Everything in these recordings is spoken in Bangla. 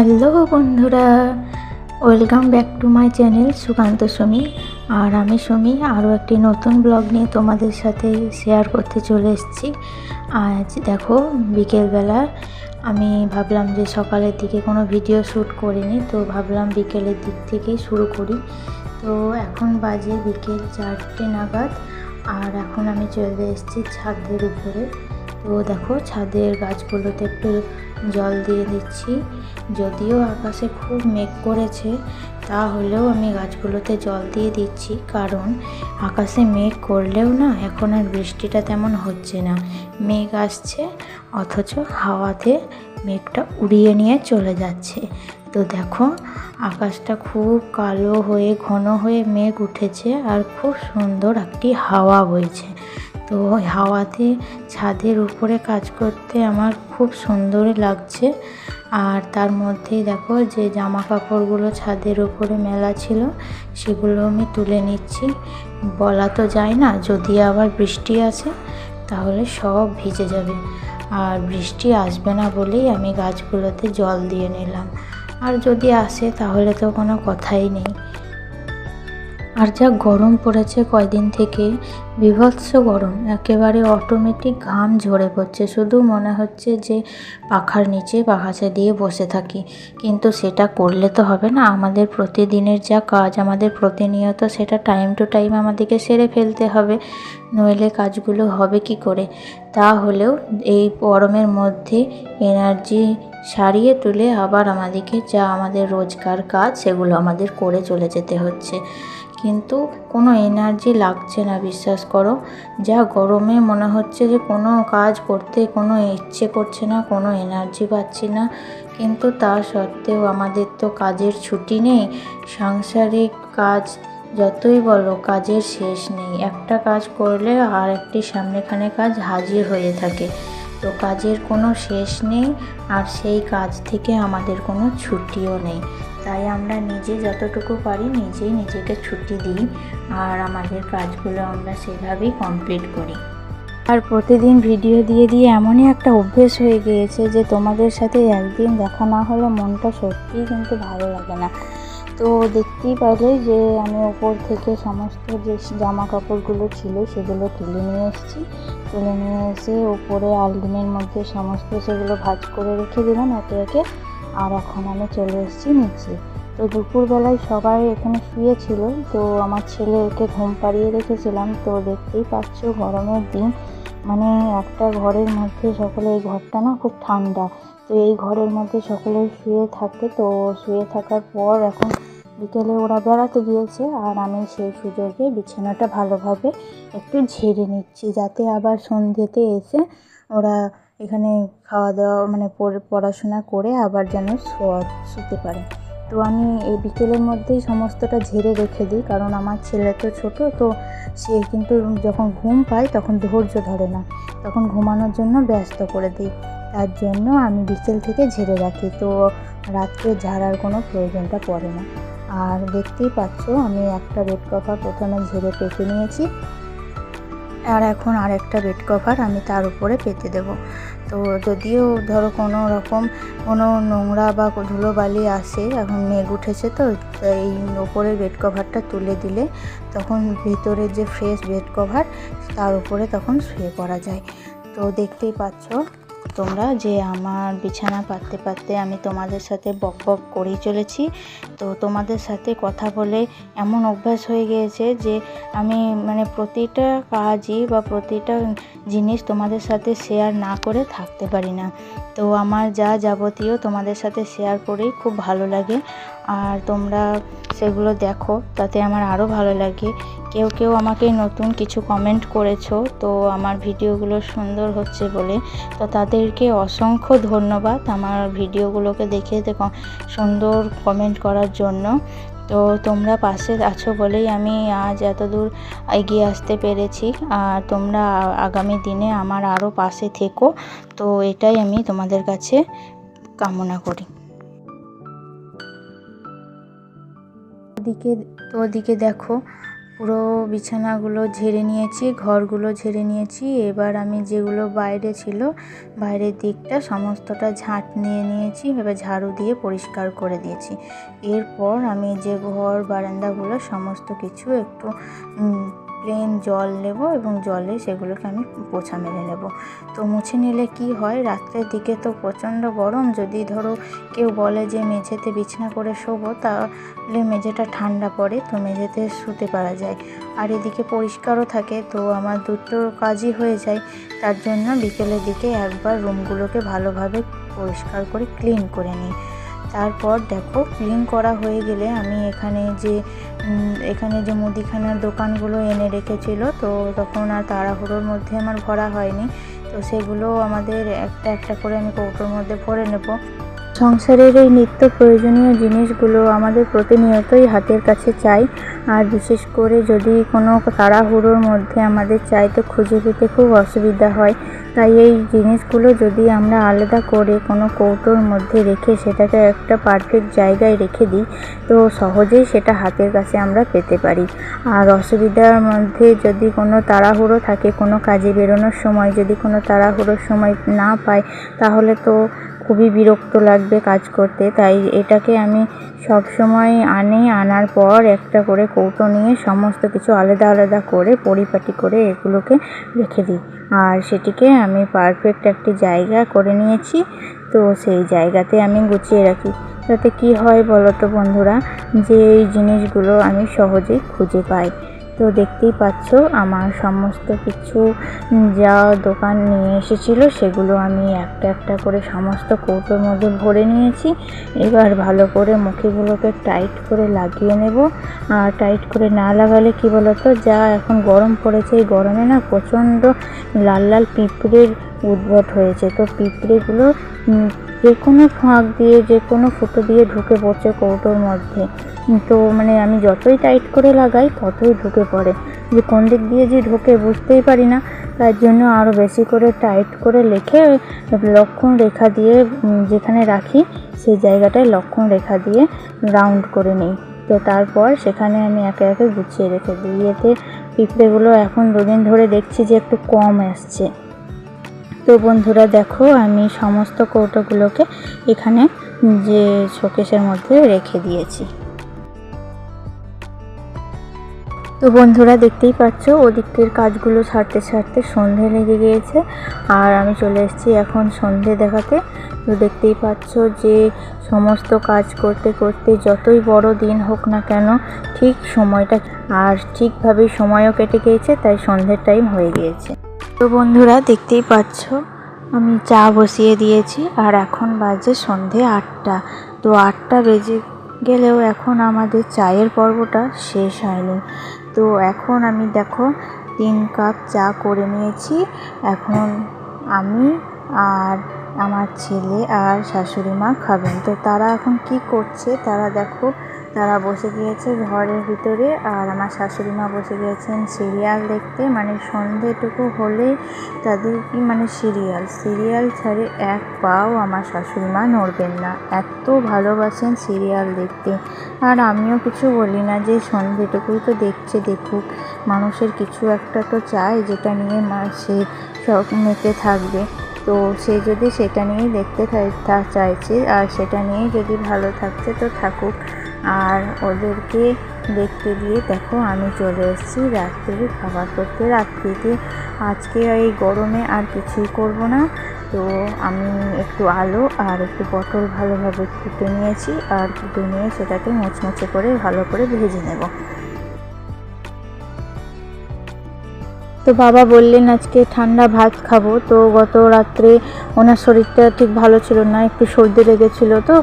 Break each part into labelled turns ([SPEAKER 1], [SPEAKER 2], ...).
[SPEAKER 1] হ্যালো বন্ধুরা, welcome back to my channel Sukanta Sumi. আর আমি সুমি, আরও একটি নতুন ব্লগ নিয়ে তোমাদের সাথে শেয়ার করতে চলে এসেছি। আজ দেখো, বিকেলবেলা আমি ভাবলাম যে সকালের দিকে কোনো ভিডিও শ্যুট করিনি, তো ভাবলাম বিকেলের দিক থেকেই শুরু করি। তো এখন বাজে বিকেল চারটে নাগাদ, আর এখন আমি চলে এসেছি ছাদের উপরে। তো দেখো ছাদের গাছগুলোতে একটু জল দিয়ে দিচ্ছি। যদিও আকাশে খুব মেঘ করেছে, তাহলেও আমি গাছগুলোতে জল দিয়ে দিচ্ছি। কারণ আকাশে মেঘ করলেও না এখন আর বৃষ্টিটা তেমন হচ্ছে না। মেঘ আসছে, অথচ হাওয়াতে মেঘটা উড়িয়ে নিয়ে চলে যাচ্ছে। তো দেখো, আকাশটা খুব কালো হয়ে, ঘন হয়ে মেঘ উঠেছে আর খুব সুন্দর একটি হাওয়া বইছে। তো ওই হাওয়াতে, ছাদের উপরে কাজ করতে আমার খুব সুন্দরই লাগছে। আর তার মধ্যেই দেখো যে জামা কাপড়গুলো ছাদের উপরে মেলা ছিল, সেগুলো আমি তুলে নিচ্ছি। বলা তো যায় না, যদি আবার বৃষ্টি আসে, তাহলে সব ভিজে যাবে। আর বৃষ্টি আসবে না বলেই আমি গাছগুলোতে জল দিয়ে নিলাম। আর যদি আসে, তাহলে তো কোনো কথাই নেই। আর যা গরম পড়েছে কয়দিন থেকে? বিভৎস গরম, একেবারে অটোমেটিক ঘাম ঝরে পড়ছে। শুধু মনে হচ্ছে যে পাখার নিচে পাখাচা দিয়ে বসে থাকি। কিন্তু সেটা করলে তো হবে না। আমাদের প্রতিদিনের যা কাজ, আমাদের প্রতিনিয়ত সেটা টাইম টু টাইম আমাদেরকে সেরে ফেলতে হবে। নইলে কাজগুলো হবে কি করে? তাহলেও এই গরমের মধ্যে এনার্জি সারিয়ে তুলে আবার আমাদেরকে যা আমাদের রোজকার কাজ, সেগুলো আমাদের করে চলে যেতে হচ্ছে। কিন্তু কোনো এনার্জি লাগছে না, বিশ্বাস করো। যা গরমে মনে হচ্ছে যে কোনো কাজ করতে কোনো ইচ্ছে করছে না, কোনো এনার্জি পাচ্ছি না। কিন্তু তা সত্ত্বেও আমাদের তো কাজের ছুটি নেই, সাংসারিক কাজ যতই বলো, কাজের শেষ নেই। একটা কাজ করলে আর একটি সামনেখানে কাজ হাজির হয়ে থাকে। তো কাজের কোনো শেষ নেই, আর সেই কাজ থেকে আমাদের কোনো ছুটিও নেই। তাই আমরা নিজে যতটুকু পারি নিজেই নিজেকে ছুটি দিই আর আমাদের কাজগুলো আমরা সেভাবেই কমপ্লিট করি। আর প্রতিদিন ভিডিও দিয়ে দিয়ে এমনই একটা অভ্যেস হয়ে গিয়েছে যে তোমাদের সাথে একদিন দেখা না হলে মনটা সত্যিই কিন্তু ভালো লাগে না। তো দেখতেই পারলে যে আমি ওপর থেকে সমস্ত যে জামা কাপড়গুলো ছিল সেগুলো তুলে নিয়ে এসেছি। তুলে নিয়ে এসে ওপরে আলদিনের মধ্যে সমস্ত সেগুলো ভাজ করে রেখে দিলাম একে একে। আর এখন আমি চলে এসেছি নিচে তো দুপুরবেলায় সবাই এখানে শুয়েছিল, তো আমার ছেলে ওকে ঘুম পাড়িয়ে রেখেছিলাম। তো দেখতেই পাচ্ছ গরমের দিন। মানে একটা ঘরের মধ্যে সকলে, এই ঘরটা না খুব ঠান্ডা। তো এই ঘরের মধ্যে সকলে শুয়ে থাকে, তো শুয়ে থাকার পর এখন বিকেলে ওরা বেড়াতে গিয়েছে। আর আমি সেই সুযোগে বিছানাটা ভালোভাবে একটু ঝেড়ে নিচ্ছি, যাতে আবার সন্ধ্যেতে এসে ওরা এখানে খাওয়া দাওয়া মানে পড়াশোনা করে আবার যেন শুতে পারে। তো আমি এই বিকেলের মধ্যেই সমস্তটা ঝেড়ে রেখে দিই, কারণ আমার ছেলে তো ছোটো, তো সে কিন্তু যখন ঘুম পায় তখন ধৈর্য ধরে না। তখন ঘুমানোর জন্য ব্যস্ত করে দিই। তার জন্য আমি বিকেল থেকে ঝেড়ে রাখি। তো রাত্রে ঝাড়ার কোনো প্রয়োজনটা পড়ে না। আর দেখতেই পাচ্ছ, আমি একটা বেড কভার প্রথমে ঝেড়ে পেতে নিয়েছি। আর এখন আরেকটা বেড কভার আমি তার উপরে পেতে দেব। তো যদিও ধরো কোনো রকম কোনো নোংরা বা ধুলোবালি আসে, এখন মেঘ উঠেছে তো, এই ওপরের বেড কভারটা তুলে দিলে তখন ভেতরে যে ফ্রেশ বেড কভার তার উপরে তখন শুয়ে পড়া যায়। তো দেখতেই পাচ্ছ তোমরা যে আমার বিছানা পাততে পাততে আমি তোমাদের সাথে বক বক করেই চলেছি। তো তোমাদের সাথে কথা বলে এমন অভ্যাস হয়ে গিয়েছে যে আমি মানে প্রতিটা কাজই বা প্রতিটা জিনিস তোমাদের সাথে শেয়ার না করে থাকতে পারি না। তো আমার যা যাবতীয় তোমাদের সাথে শেয়ার করেই খুব ভালো লাগে। আর তোমরা সেগুলো দেখো, তাতে আমার আরও ভালো লাগে। কেউ কেউ আমাকে নতুন কিছু কমেন্ট করেছ, তো আমার ভিডিওগুলো সুন্দর হচ্ছে বলে। তো তাদেরকে অসংখ্য ধন্যবাদ আমার ভিডিওগুলোকে দেখে সুন্দর কমেন্ট করার জন্য। তো তোমরা পাশে আছো বলেই আমি আজ এত দূর এগিয়ে আসতে পেরেছি। আর তোমরা আগামী দিনে আমার আরও পাশে থেকো। তো এটাই আমি তোমাদের কাছে কামনা করি। দিকে তো দিকে দেখো পুরো বিছানাগুলো ঝেড়ে নিয়েছি, ঘরগুলো ঝেড়ে নিয়েছি। এবার আমি যেগুলো বাইরে ছিল, বাইরের দিকটা সমস্তটা ঝাঁট নিয়ে নিয়েছি, এবার ঝাড়ু দিয়ে পরিষ্কার করে দিয়েছি। এরপর আমি যে ঘর, বারান্দাগুলো, সমস্ত কিছু একটু প্লেন জল নেব এবং জলে সেগুলোকে আমি পোছা মেরে নেব। তো মুছে নিলে কি হয়? রাত্রের দিকে তো প্রচণ্ড গরম। যদি ধরো কেউ বলে যে, মেঝেতে বিছানা করে শোবো তাহলে মেঝেটা ঠান্ডা পড়ে, তো মেঝেতে শুতে পারা যায়। আর এদিকে পরিষ্কারও থাকে, তো আমার দুটো কাজই হয়ে যায়। তার জন্য বিকেলের দিকে একবার রুমগুলোকে ভালোভাবে পরিষ্কার করে ক্লিন করে নিই। তারপর দেখো ক্লিন করা হয়ে গেলে আমি এখানে যে এখানে যে মুদিখানার দোকানগুলো এনে রেখেছিল, তো তখন আর তাড়াহুড়োর মধ্যে আমার ভরা হয়নি। তো সেগুলো আমাদের একটা একটা করে আমি কৌটোর মধ্যে ভরে নেব। সংসারের এই নিত্য প্রয়োজনীয় জিনিসগুলো আমাদের প্রতিনিয়তই হাতের কাছে চাই। আর বিশেষ করে যদি কোনো তাড়াহুড়োর মধ্যে আমাদের চাই তো খুঁজে পেতে খুব অসুবিধা হয়। তাই এই জিনিসগুলো যদি আমরা আলাদা করে কোনো কৌটোর মধ্যে রেখে সেটাকে একটা পারফেক্ট জায়গায় রেখে দিই, তো সহজেই সেটা হাতের কাছে আমরা পেতে পারি। আর অসুবিধার মধ্যে যদি কোনো তাড়াহুড়ো থাকে কোনো কাজে বেরোনোর সময়, যদি কোনো তাড়াহুড়োর সময় না পাই তাহলে তো খুবই বিরক্ত লাগবে কাজ করতে। তাই এটাকে আমি সব সময় আনি, আনার পর একটা করে কৌটো নিয়ে সমস্ত কিছু আলাদা আলাদা করে পরিপাটি করে এগুলোকে রেখে দিই। আর সেটিকে আমি পারফেক্ট একটি জায়গা করে নিয়েছি, তো সেই জায়গাতে আমি গুছিয়ে রাখি। তাতে কি হয় বলো তো বন্ধুরা? যে এই জিনিসগুলো আমি সহজেই খুঁজে পাই। তো দেখতেই পাচ্ছ, আমার সমস্ত কিছু যা দোকান নিয়ে এসেছিল সেগুলো আমি একটা একটা করে সমস্ত কৌটোর মধ্যে ভরে নিয়েছি। এবার ভালো করে মুখিগুলোকে টাইট করে লাগিয়ে নেব। আর টাইট করে না লাগালে কি বলতো, যা এখন গরম পড়েছে, এই গরমে না প্রচণ্ড লাল লাল পিঁপড়ের উদ্ভট হয়েছে। তো পিঁপড়েগুলো যে কোনো ফাঁক দিয়ে, যে কোনো ফুটো দিয়ে ঢুকে পড়ছে কৌটোর মধ্যে। তো মানে আমি যতই টাইট করে লাগাই, ততই ঢুকে পড়ে। যে কোন দিক দিয়ে যে ঢোকে বুঝতেই পারি না। তার জন্য আরও বেশি করে টাইট করে লেখে লক্ষণ রেখা দিয়ে যেখানে রাখি, সেই জায়গাটায় লক্ষণ রেখা দিয়ে রাউন্ড করে নিই। তো তারপর সেখানে আমি একে একে গুছিয়ে রেখে দিই। এতে পিঁপড়েগুলো এখন দুদিন ধরে দেখছি যে একটু কম আসছে। তো বন্ধুরা দেখো, আমি সমস্ত কৌটোগুলোকে এখানে যে শোকেশের মধ্যে রেখে দিয়েছি। তো বন্ধুরা দেখতেই পাচ্ছ ওদিকের কাজগুলো ছাড়তে ছাড়তে সন্ধে লেগে গিয়েছে। আর আমি চলে এসেছি এখন সন্ধে দেখাতে। তো দেখতেই পাচ্ছ যে সমস্ত কাজ করতে করতে যতই বড় দিন হোক না কেন, ঠিক সময়টা আর ঠিকভাবেই সময়ও কেটে গিয়েছে, তাই সন্ধ্যের টাইম হয়ে গিয়েছে। তো বন্ধুরা, দেখতেই পাচ্ছ, আমি চা বসিয়ে দিয়েছি আর এখন বাজে সন্ধে আটটা। তো আটটা বেজে গেলেও এখন আমাদের চায়ের পর্বটা শেষ হয়নি। তো এখন আমি দেখো, তিন কাপ চা করে নিয়েছি। এখন আমি আর আমার ছেলে আর শাশুড়ি মা খাবেন। তো তারা এখন কি করছে, তারা দেখো তারা বসে গিয়েছে ঘরের ভিতরে আর আমার শাশুড়ি মা বসে গিয়েছেন সিরিয়াল দেখতে। মানে সন্ধেটুকু হলে তাদের কি মানে সিরিয়াল? সিরিয়াল ছাড়ে এক পাও আমার শাশুড়ি মা নড়বেন না। এত ভালোবাসেন সিরিয়াল দেখতে। আর আমিও কিছু বলি না যে সন্ধেটুকুই তো দেখছে, দেখুক। মানুষের কিছু একটা তো চায় যেটা নিয়ে মা সে সব মেতে থাকবে। তো সে যদি সেটা নিয়েই দেখতে চাইছে আর সেটা নিয়েই যদি ভালো থাকছে তো থাকুক। আর ওদেরকে দেখতে দিয়ে দেখো আমি চলে এসেছি রাত্রি খাবার করতে। রাত্রিতে আজকে এই গরমে আর কিছুই করব না। তো আমি একটু আলো আর একটু পটল ভালোভাবে কুটে নিয়েছি আর কুটে নিয়ে সেটাকে মোচমোচে করে ভালো করে ভেজে নেব। তো বাবা বললেন, আজকে ঠান্ডা ভাত খাব। তো গত রাত্রে ওনার শরীরটা ঠিক ভালো ছিল না, একটু সর্দি লেগেছিলো তো।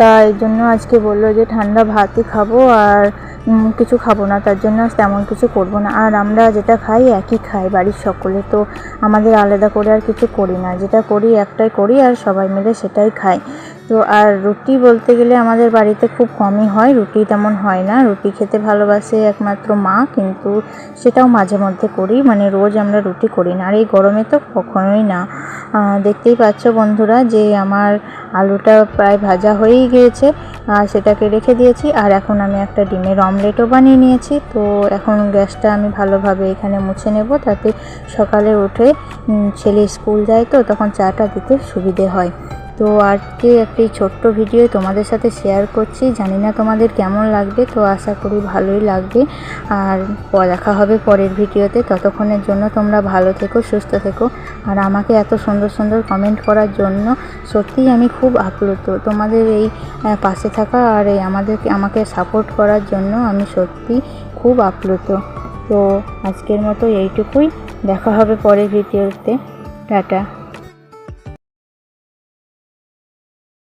[SPEAKER 1] তাই জন্য আজকে বলল যে, ঠান্ডা ভাতই খাব আর কিছু খাব না, তার জন্য তেমন কিছু করব না। আর আমরা যেটা খাই একই খাই বাড়ির সকলে, তো আমাদের আলাদা করে আর কিছু করি না। যেটা করি একটাই করি আর সবাই মিলে সেটাই খাই। তো আর রুটি বলতে গেলে আমাদের বাড়িতে খুব কমই হয়, রুটি তেমন হয় না। রুটি খেতে ভালোবাসে একমাত্র মা, কিন্তু সেটাও মাঝে মধ্যে করি মানে রোজ আমরা রুটি করি না। আর এই গরমে তো কখনোই না। দেখতেই পাচ্ছ বন্ধুরা যে আমার আলুটা প্রায় ভাজা হয়েই গিয়েছে আর সেটাকে রেখে দিয়েছি। আর এখন আমি একটা ডিমের অমলেটও বানিয়ে নিয়েছি। তো এখন গ্যাসটা আমি ভালোভাবে এখানে মুছে নেব, তাতে সকালে উঠে ছেলে স্কুল যায় তো, তখন চাটা দিতে সুবিধে হয়। তো আজকে একটি ছোট্ট ভিডিও তোমাদের সাথে শেয়ার করছি। জানি না তোমাদের কেমন লাগবে, তো আশা করি ভালোই লাগবে। আর দেখা হবে পরের ভিডিওতে। ততক্ষণের জন্য তোমরা ভালো থেকো, সুস্থ থেকো। আর আমাকে এত সুন্দর সুন্দর কমেন্ট করার জন্য সত্যিই আমি খুব আপ্লুত। তোমাদের এই পাশে থাকা আর এই আমাদেরকে আমাকে সাপোর্ট করার জন্য আমি সত্যি খুব আপ্লুত। তো আজকের মতো এইটুকুই। দেখা হবে পরের ভিডিওতে। টাটা।